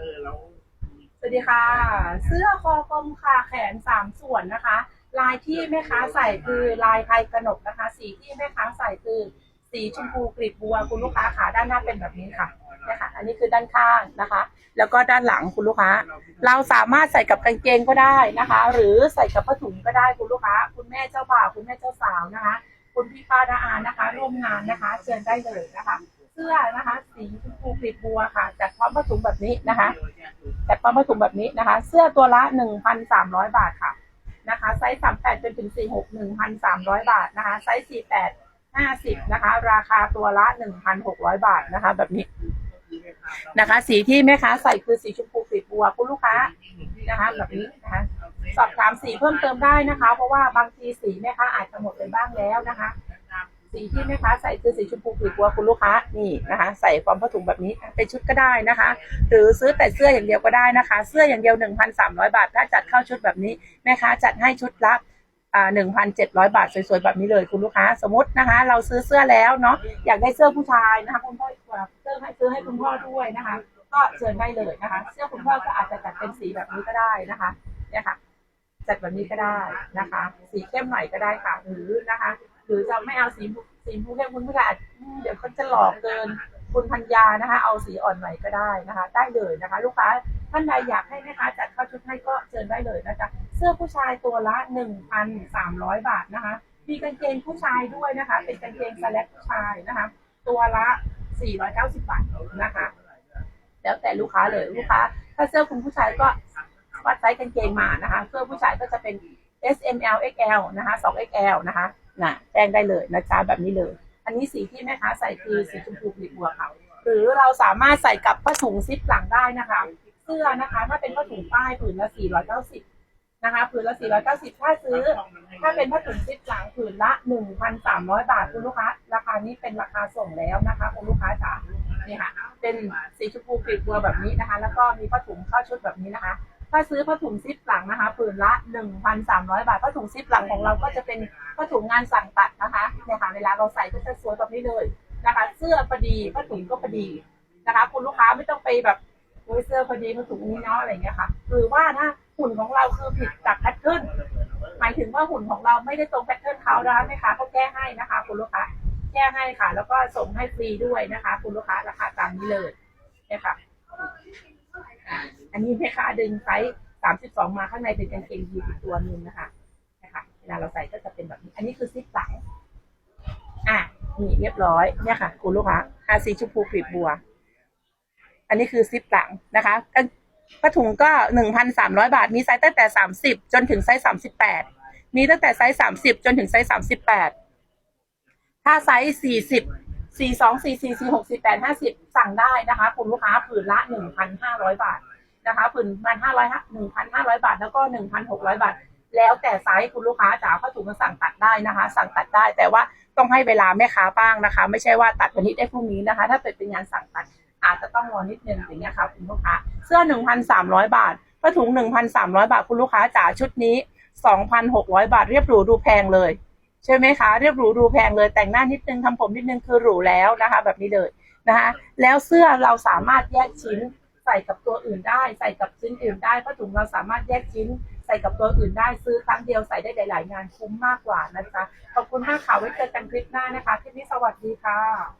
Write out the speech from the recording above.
เออแล้วสวัสดีค่ะ เสื้อคอกลมค่ะแขนสามส่วนนะคะ ลายที่แม่ค้าใส่คือลายไทยกระหนกนะคะ สีที่แม่ค้าใส่คือสีชมพูกลีบบัวคุณลูกค้าขาด้านหน้าเป็นแบบนี้ค่ะนี่ยค่ะอันนี้คือด้านข้างนะคะ แล้วก็ด้านหลังคุณลูกค้า เราสามารถใส่กับกางเกงก็ได้นะคะ หรือใส่กับผ้าถุงก็ได้คุณลูกค้า คุณแม่เจ้าบ่าวคุณแม่เจ้าสาวนะคะ คุณพี่ป้าน้าอานะคะ ร่วมงานนะคะ เชิญได้เลยนะคะ สื้อนะคะ สีชมพูกลีบบัวค่ะจัดพร้อมผ้าถุงแบบนี้นะคะจัดพร้อมผ้าถุงแบบนี้นะคะ เสื้อตัวละหนึ่งพันสามร้อยบาทค่ะนะคะ ไซส์สามแปดจนถึงสี่หกหนึ่งพันสามร้อยบาทนะคะ ไซส์สี่แปดห้าสิบนะคะ ราคาตัวละหนึ่งพันหกร้อยบาทนะคะ แบบนี้นะคะ สีที่แม่ค้าใส่คือสีชมพูกลีบบัวคุณลูกค้านะคะ แบบนี้นะคะสอบถามสีเพิ่มเติมได้นะคะ เพราะว่าบางทีสีแม่ค้าอาจจะหมดไปบ้างแล้วนะคะ สีที่แม่ค้าใส่คือสีชมพูกลีบบัวคุณลูกค้านี่นะคะ ใส่ความผ้าถุงแบบนี้เป็นชุดก็ได้นะคะ หรือซื้อแต่เสื้ออย่างเดียวก็ได้นะคะ เสื้ออย่างเดียว 1,300 บาท ถ้าจัดเข้าชุดแบบนี้แม่ค้าจัดให้ชุดละอ่า1,700บาท สวยๆ แบบนี้เลยคุณลูกค้า สมมตินะคะ เราซื้อเสื้อแล้วเนาะอยากได้เสื้อผู้ชายนะคะคุณพ่อเสื้อให้ซื้อให้คุณพ่อด้วยนะคะ ก็เชิญได้เลยนะคะ เสื้อคุณพ่อก็อาจจะจัดเป็นสีแบบนี้ก็ได้นะคะเนี่ยค่ะจัดแบบนี้ก็ได้นะคะ สีเข้มหน่อยก็ได้ค่ะหรือนะคะ หรือจะไม่เอาสีสีผู้เข้มคุณผู้ชายอาจอืมเดี๋ยวเขาจะหลอกเกินคุณพัญญานะคะ เอาสีอ่อนหน่อยก็ได้นะคะ ได้เลยนะคะ ลูกค้าท่านใดอยากให้แม่ค้าจัดเข้าชุดให้ก็เชิญได้เลยนะคะเสื้อผู้ชายตัวละหนึ่งพันสามร้อยบาทนะคะ มีกางเกงผู้ชายด้วยนะคะ เป็นกางเกงสแลกผู้ชายนะคะ ตัวละสี่ร้อยเก้าสิบบาทนะคะ แล้วแต่ลูกค้าเลยลูกค้า ถ้าเสื้อคุณผู้ชายก็วัดไซส์กางเกงมานะคะ เสื้อผู้ชายก็จะเป็น S M L X L นะคะ 2 X L นะคะ น่ะแจ้งได้เลยนะจ๊ะแบบนี้เลย อันนี้สีที่แม่ค้าใส่คือสีชมพูกลีบบัวค่ะหรือเราสามารถใส่กับผ้าถุงซิปหลังได้นะคะ เสื้อนะคะ ถ้าเป็นผ้าถุงป้ายผืนละ490นะคะผืนละ 490 ถ้าซื้อ ถ้าเป็นผ้าถุงซิปหลังผืนละ 1,300 บาทคุณลูกค้า ราคานี้เป็นราคาส่งแล้วนะคะคุณลูกค้าจ๋านี่ค่ะ เป็นสีชมพูกลีบบัวแบบนี้นะคะ แล้วก็มีผ้าถุงเข้าชุดแบบนี้นะคะ ถ้าซื้อผ้าถุงซิปหลังนะคะผืนละ 1,300 บาทผ้าถุงซิปหลังของเราก็จะเป็นผ้าถุงงานสั่งตัดนะคะเนี่ยค่ะเวลาเราใส่ก็จะสวยแบบนี้เลยนะคะ เสื้อพอดีผ้าถุงก็พอดีนะคะ คุณลูกค้าไม่ต้องไปแบบโอ้ยเสื้อพอดีผ้าถุงนี้เนาะอะไรอย่างเงี้ยค่ะหรือว่าถ้าหุ่นของเราคือผิดจากแพทเทิร์นหมายถึงว่าหุ่นของเราไม่ได้ตรงแพทเทิร์นเขานะคะแม่ค้าก็แก้ให้นะคะ คุณลูกค้าแก้ให้ค่ะ แล้วก็ส่งให้ฟรีด้วยนะคะ คุณลูกค้าราคาตามนี้เลยเนี่ยค่ะ อันนี้แม่ค้าดึงไซส์สามสิบสองมาข้างในเป็นกางเกงยีนอีกตัวหนึ่งนะคะนะคะเวลาเราใส่ก็จะเป็นแบบนี้ อันนี้คือซิปหลังอะนี่เรียบร้อยเนี่ยค่ะ คุณลูกค้าอาสีชมพูกลีบบัว อันนี้คือซิปหลังนะคะกางผ้าถุงก็หนึ่งพันสามร้อยบาท มีไซส์ตั้งแต่สามสิบจนถึงไซส์สามสิบแปดมีตั้งแต่ไซส์สามสิบจนถึงไซส์สามสิบแปดถ้าไซส์สี่สิบ สี่สองสี่สี่สี่หกสี่แปดห้าสิบสั่งได้นะคะคุณลูกค้าผืนละหนึ่งพันห้าร้อยบาทนะคะผืนพันห้าร้อยหนึ่งพันห้าร้อยบาท แล้วก็หนึ่งพันหกร้อยบาท แล้วแต่ไซส์คุณลูกค้าจ๋าผ้าถุงมันสั่งตัดได้นะคะ สั่งตัดได้แต่ว่าต้องให้เวลาแม่ค้าบ้างนะคะ ไม่ใช่ว่าตัดวันนี้ได้พรุ่งนี้นะคะ ถ้าเกิดเป็นงานสั่งตัดอาจจะต้องรอนิดนึงอย่างเงี้ยค่ะคุณลูกค้า เสื้อหนึ่งพันสามร้อยบาทผ้าถุงหนึ่งพันสามร้อยบาทคุณลูกค้าจ๋าชุดนี้สองพันหกร้อยบาทเรียบหรูดูแพงเลย ใช่ไหมคะเรียบหรูดูแพงเลยแต่งหน้านิดนึงทำผมนิดนึงคือหรูแล้วนะคะ แบบนี้เลยนะคะแล้วเสื้อเราสามารถแยกชิ้นใส่กับตัวอื่นได้ ใส่กับชิ้นอื่นได้ผ้าถุงเราสามารถแยกชิ้นใส่กับตัวอื่นได้ซื้อครั้งเดียวใส่ได้หลาย ๆ งานคุ้มมากกว่านะจ๊ะขอบคุณมากค่ะไว้เจอกันคลิปหน้านะคะคลิปนี้สวัสดีค่ะ